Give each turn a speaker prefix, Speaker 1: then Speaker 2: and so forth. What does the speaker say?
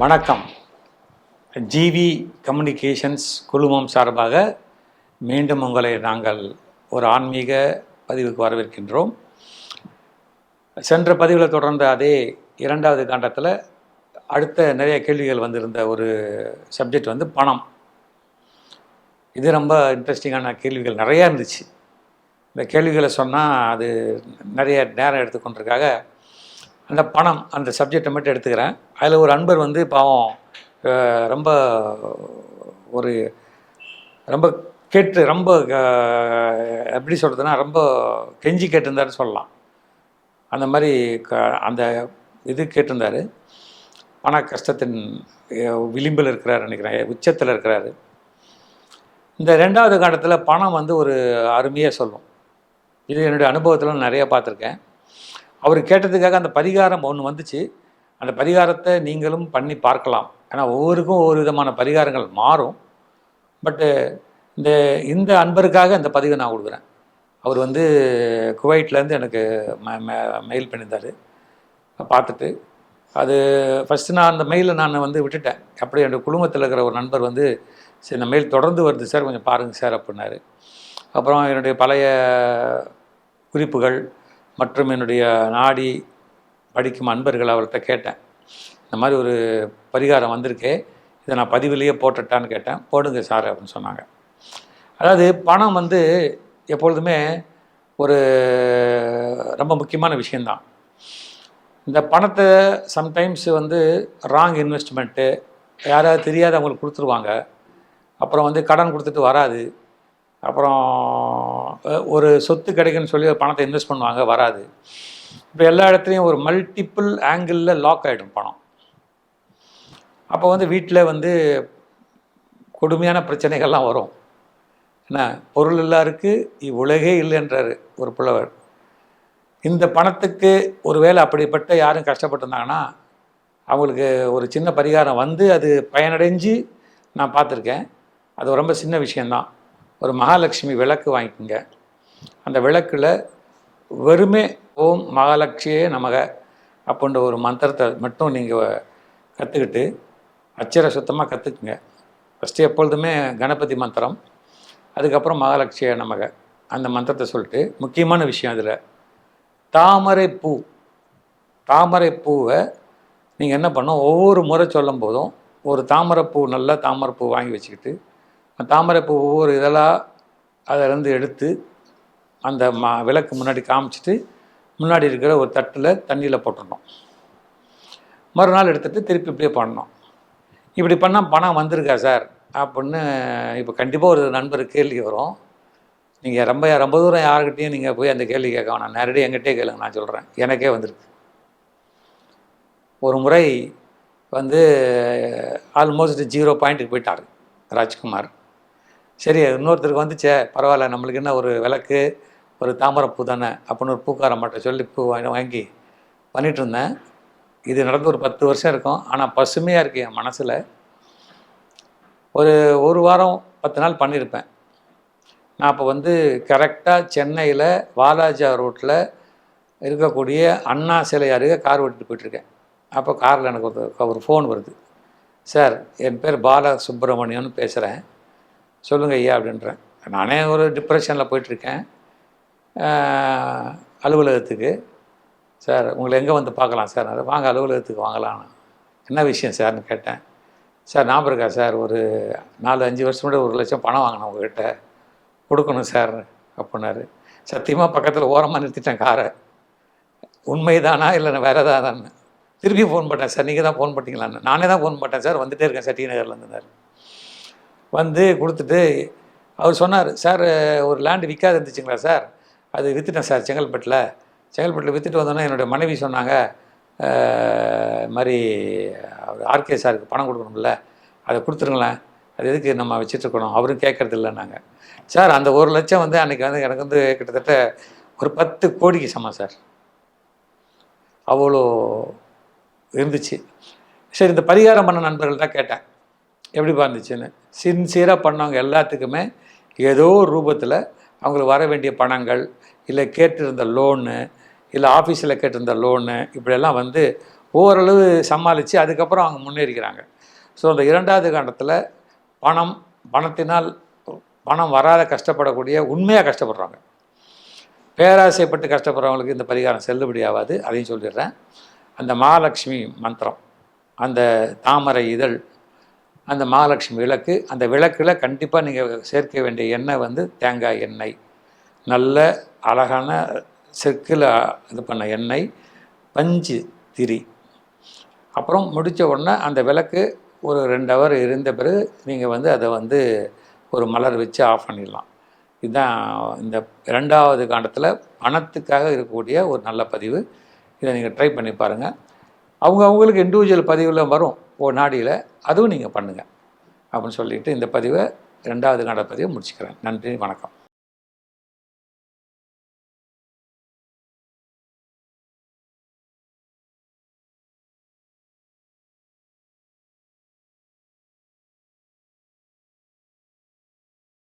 Speaker 1: வணக்கம். GV communications குழுமம் சார்பாக மீண்டும் உங்களை நாங்கள் ஒரு ஆன்மீக பதிவுக்கு வரவேற்கின்றோம். சென்ற பதிவில் தொடர்ந்த அதே இரண்டாவது காண்டத்தில் அடுத்த நிறைய கேள்விகள் வந்திருந்த ஒரு சப்ஜெக்ட் வந்து பணம். இது ரொம்ப இன்ட்ரெஸ்டிங்கான கேள்விகள் நிறையா இருந்துச்சு. இந்த கேள்விகளை சொன்னால் அது நிறைய நேரம் எடுத்துக்கொண்டிருக்காக அந்த பணம் அந்த சப்ஜெக்டை மட்டும் எடுத்துக்கிறேன். அதில் ஒரு அன்பர் வந்து பாவம் ரொம்ப ஒரு ரொம்ப கேட்டு ரொம்ப எப்படி சொல்கிறதுனா ரொம்ப கெஞ்சி கேட்டிருந்தாருன்னு சொல்லலாம். அந்த மாதிரி க அந்த இது கேட்டிருந்தாரு. பண கஷ்டத்தின் விளிம்பில் இருக்கிறார் நினைக்கிறேன் உச்சத்தில் இருக்கிறாரு. இந்த ரெண்டாவது காலத்தில் பணம் வந்து ஒரு அருமையாக சொல்லும். இது என்னுடைய அனுபவத்தில் நிறைய பார்த்துருக்கேன். அவர் கேட்டதுக்காக அந்த பரிகாரம் ஒன்று வந்துச்சு. அந்த பரிகாரத்தை நீங்களும் பண்ணி பார்க்கலாம். ஏன்னா ஒவ்வொருக்கும் ஒவ்வொரு விதமான பரிகாரங்கள் மாறும். பட்டு இந்த இந்த அன்பருக்காக இந்த பதிவை நான் கொடுக்குறேன். அவர் வந்து குவைட்லேருந்து எனக்கு ம- மெயில் பண்ணியிருந்தார். பார்த்துட்டு அது ஃபஸ்ட்டு நான் அந்த மெயிலை நான் வந்து விட்டுட்டேன். அப்படி என்னோட குடும்பத்தில் இருக்கிற ஒரு நண்பர் வந்து சரி இந்த மெயில் தொடர்ந்து வருது சார் கொஞ்சம் பாருங்கள் சார் அப்படின்னாரு. அப்புறம் என்னுடைய பழைய குறிப்புகள் மற்றும் என்னுடைய நாடி படிக்கும் அன்பர்கள் அவர்கிட்ட கேட்டேன். இந்த மாதிரி ஒரு பரிகாரம் வந்திருக்கே இதை நான் பதிவிலேயே போட்டுட்டான்னு கேட்டேன். போடுங்க சார் அப்படின்னு சொன்னாங்க. அதாவது பணம் வந்து எப்பொழுதுமே ஒரு ரொம்ப முக்கியமான விஷயந்தான் இந்த பணத்தை சம்டைம்ஸ் வந்து ராங் இன்வெஸ்ட்மெண்ட்டு யாராவது தெரியாதவங்களுக்கு கொடுத்துருவாங்க. அப்புறம் வந்து கடன் கொடுத்துட்டு வராது. அப்புறம் ஒரு சொத்து கிடைக்குன்னு சொல்லி ஒரு பணத்தை இன்வெஸ்ட் பண்ணுவாங்க வராது. இப்போ எல்லா இடத்துலையும் ஒரு மல்டிப்புள் ஆங்கிளில் லாக் ஆகிடும் பணம். அப்போ வந்து வீட்டில் வந்து கொடுமையான பிரச்சனைகள்லாம் வரும். என்ன? பொருள் இல்லாருக்கு இவ்வுலகே இல்லைன்றாரு ஒரு புலவர். இந்த பணத்துக்கு ஒருவேளை அப்படிப்பட்ட யாரும் கஷ்டப்பட்டிருந்தாங்கன்னா அவங்களுக்கு ஒரு சின்ன பரிகாரம் வந்து அது பயனடைஞ்சு நான் பார்த்துருக்கேன். அது ரொம்ப சின்ன விஷயந்தான் ஒரு மகாலட்சுமி விளக்கு வாங்கிக்கோங்க. அந்த விளக்கில் வெறுமே ஓம் மகாலட்சுமியே நமக அப்படின்ற ஒரு மந்திரத்தை மட்டும் நீங்கள் கற்றுக்கிட்டு அச்சர சுத்தமாக கற்றுக்குங்க ஃபஸ்ட்டு எப்பொழுதுமே கணபதி மந்திரம் அதுக்கப்புறம் மகாலட்சுமியே நமக அந்த மந்திரத்தை சொல்லிட்டு முக்கியமான விஷயம் அதில். தாமரை பூ தாமரை பூவை நீங்கள் என்ன பண்ணணும் ஒவ்வொரு முறை சொல்லும் போதும் ஒரு தாமரைப்பூ நல்ல தாமரைப்பூ வாங்கி வச்சுக்கிட்டு தாமரைப்பூ ஒவ்வொரு இதெல்லாம் அதிலேருந்து எடுத்து அந்த மா விளக்கு முன்னாடி காமிச்சிட்டு முன்னாடி இருக்கிற ஒரு தட்டில் தண்ணியில் போட்டுடணும். மறுநாள் எடுத்துகிட்டு திருப்பி இப்படியே பண்ணணும். இப்படி பண்ணால் பணம் வந்திருக்கா சார்? அப்படின்னு இப்போ கண்டிப்பாக ஒரு நண்பர் கேள்வி வரும். நீங்கள் ரொம்ப ரொம்ப தூரம் யாருக்கிட்டையும் நீங்கள் போய் அந்த கேள்வி கேட்க வேணாம். நேரடியாக எங்கிட்டே கேளுங்க நான் சொல்கிறேன். எனக்கே வந்திருக்கு. ஒரு முறை வந்து ஆல்மோஸ்ட் ஜீரோ பாயிண்ட்டுக்கு போயிட்டார் ராஜ்குமார். சரி இன்னொருத்தருக்கு வந்துச்சே பரவாயில்ல நம்மளுக்கு என்ன ஒரு விளக்கு ஒரு தாமரைப்பூ தானே அப்படின்னு ஒரு பூக்காரம்மாட்ட மட்டும் சொல்லி பூ வாங்கி வாங்கி பண்ணிட்டு இருந்தேன். இது நடந்து ஒரு பத்து வருஷம் இருக்கும். ஆனால் பசுமையாக இருக்கு என் மனசில். ஒரு ஒரு வாரம் பத்து நாள் பண்ணியிருப்பேன் நான் அப்போ வந்து கரெக்டாக சென்னையில் வாலாஜா ரோட்டில் இருக்கக்கூடிய அண்ணா சிலை அருகே கார் ஓட்டிட்டு போயிட்டுருக்கேன். அப்போ காரில் எனக்கு ஒரு ஒரு ஃபோன் வருது. சார் என் பேர் பால சுப்பிரமணியம்னு பேசுகிறேன் சொல்லுங்கள் ஐயா அப்படின்றேன். நானே ஒரு டிப்ரெஷனில் போயிட்டுருக்கேன். அலுவலகத்துக்கு. சார் உங்களை எங்கே வந்து பார்க்கலாம் சார்? வாங்க அலுவலகத்துக்கு வாங்கலான்னு என்ன விஷயம் சார்னு கேட்டேன். சார் ஞாபகம் இருக்கா சார்? ஒரு நாலு அஞ்சு வருஷம் முன்னாடி ஒரு லட்சம் பணம் வாங்கினேன் உங்ககிட்ட. கொடுக்கணும் சார் அப்படின்னாரு. சத்தியமாக பக்கத்தில் ஓரமாக நிறுத்திட்டேன் காரை. உண்மைதானா இல்லை வேறு ஏதாவது திருப்பி ஃபோன் பண்ணேன் சார். நீங்கள் தான் ஃபோன் பண்ணிங்களான்னு நானே தான் ஃபோன் பண்ணேன் சார். வந்துகிட்டே இருக்கேன் சட்டி நகர்லேருந்துனார் வந்து கொடுத்துட்டு அவர் சொன்னார் சார் ஒரு லேண்டு விற்காது இருந்துச்சுங்களா சார்? அது விற்றுட்டேன் சார் செங்கல்பட்டில். செங்கல்பட்டில் விற்றுட்டு வந்தோன்னே என்னுடைய மனைவி சொன்னாங்க இது மாதிரி அவர் ஆர்கே சாருக்கு பணம் கொடுக்கணும்ல அதை கொடுத்துருங்களேன். அது எதுக்கு நம்ம வச்சுட்ருக்கணும்? அவரும் கேட்கறது இல்லைன்னாங்க சார் அந்த ஒரு லட்சம் வந்து அன்றைக்கி வந்து எனக்கு வந்து கிட்டத்தட்ட ஒரு பத்து கோடிக்கு சமம் சார். அவ்வளோ இருந்துச்சு. சரி இந்த பரிகாரம் பண்ண நண்பர்கள் தான் கேட்டேன். எப்படி இருந்துச்சுன்னு சின்சியராக பண்ணவங்க எல்லாத்துக்குமே ஏதோ ஒரு ரூபத்தில் அவங்களுக்கு வர வேண்டிய பணங்கள் இல்லை கேட்டிருந்த லோனு இல்லை ஆஃபீஸில் கேட்டிருந்த லோனு இப்படியெல்லாம் வந்து ஓரளவு சமாளித்து அதுக்கப்புறம் அவங்க முன்னேறிக்கிறாங்க. ஸோ அந்த இரண்டாவது காண்டத்தில் பணம் பணத்தினால் பணம் வராத கஷ்டப்படக்கூடிய உண்மையாக கஷ்டப்படுறாங்க. பேராசைப்பட்டு கஷ்டப்படுறவங்களுக்கு இந்த பரிகாரம் செல்லுபடி ஆகாது அதையும் சொல்லிடுறேன். அந்த மகாலட்சுமி மந்திரம் அந்த தாமரை இதழ் அந்த மகாலட்சுமி விளக்கு அந்த விளக்கில் கண்டிப்பாக நீங்கள் சேர்க்க வேண்டிய எண்ணெய் வந்து தேங்காய் எண்ணெய். நல்ல அழகான செக்கில் இது பண்ண எண்ணெய் பஞ்சு திரி. அப்புறம் முடித்த உடனே அந்த விளக்கு ஒரு ரெண்டு ஹவர் இருந்த பிறகு நீங்கள் வந்து அதை வந்து ஒரு மலர் வச்சு ஆஃப் பண்ணிடலாம். இதுதான் இந்த ரெண்டாவது காண்டத்தில் பணத்துக்காக இருக்கக்கூடிய ஒரு நல்ல பதிவு. இதை நீங்கள் ட்ரை பண்ணி பாருங்கள் அவங்க அவங்களுக்கு இண்டிவிஜுவல் பதிவில் வரும். ஒரு நாடியில் அதுவும் நீங்கள் பண்ணுங்கள் அப்படின்னு சொல்லிட்டு இந்த பதிவை ரெண்டாவது நாட பதிவை முடிச்சுக்கிறேன். நன்றி வணக்கம்.